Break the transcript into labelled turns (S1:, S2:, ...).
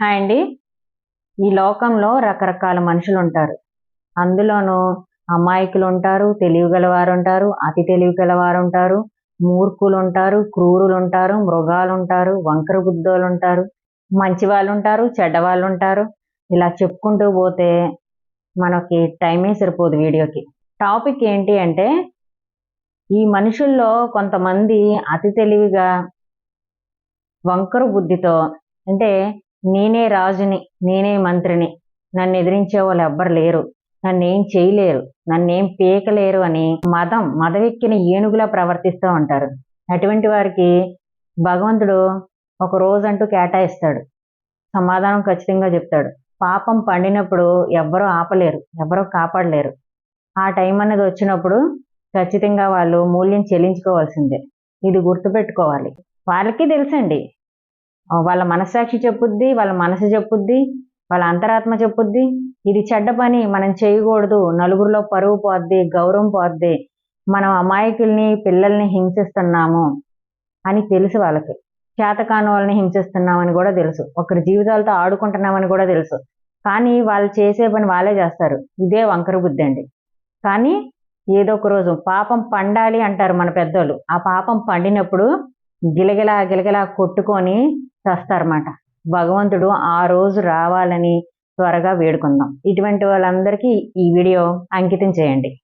S1: Hi అండి. ఈ లోకంలో రకరకాల మనుషులు ఉంటారు అందులోనూ అమాయకులు ఉంటారు తెలివిగలవారు ఉంటారు అతి తెలివిగలవారు ఉంటారు మూర్ఖులు ఉంటారు క్రూరులు ఉంటారు మృగాలు ఉంటారు వంకర బుద్ధోలు ఉంటారు మంచి వాళ్ళు ఉంటారు చెడ్డ వాళ్ళు ఉంటారు ఇలా చెప్పుకుంటూ పోతే మనకి టైమే సరిపోదు వీడియోకి. టాపిక్ ఏంటి అంటే ఈ మనుషుల్లో కొంతమంది అతి తెలివిగా వంకర బుద్ధితో అంటే నేనే రాజుని నేనే మంత్రిని. నన్ను ఎదిరించే వాళ్ళు ఎవ్వరు లేరు. నన్నేం చేయలేరు. నన్నేం పీకలేరు అని మదం మదవెక్కిన ఏనుగులా ప్రవర్తిస్తూ ఉంటారు. అటువంటి వారికి భగవంతుడు ఒక రోజంటూ కేటాయిస్తాడు. సమాధానం ఖచ్చితంగా చెప్తాడు. పాపం పండినప్పుడు ఎవ్వరూ ఆపలేరు ఎవ్వరూ కాపాడలేరు. ఆ టైం అనేది వచ్చినప్పుడు ఖచ్చితంగా వాళ్ళు మూల్యం చెల్లించుకోవాల్సిందే. ఇది గుర్తుపెట్టుకోవాలి. వాళ్ళకి తెలుసండి వాళ్ళ మనస్సాక్షి చెప్పుద్ది వాళ్ళ మనసు చెప్పుద్ది వాళ్ళ అంతరాత్మ చెప్పుద్ది. ఇది చెడ్డ పని మనం చేయకూడదు. నలుగురిలో పరువు పోద్ది గౌరవం పోద్ది. మనం అమాయకుల్ని పిల్లల్ని హింసిస్తున్నాము అని తెలుసు వాళ్ళకి. చేతకాని వాళ్ళని హింసిస్తున్నామని కూడా తెలుసు. ఒకరి జీవితాలతో ఆడుకుంటున్నామని కూడా తెలుసు. కానీ వాళ్ళు చేసే పని వాళ్ళే చేస్తారు. ఇదే వంకర బుద్ధి అండి. కానీ ఏదో ఒక రోజు పాపం పండాలి అంటారు మన పెద్దోళ్ళు. ఆ పాపం పండినప్పుడు గిలగిలా గిలగిలా కొట్టుకొని చేస్తారన్నమాట. భగవంతుడు ఆ రోజు రావాలని త్వరగా వేడుకుందాం. ఇటువంటి వాళ్ళందరికీ ఈ వీడియో అంకితం చేయండి.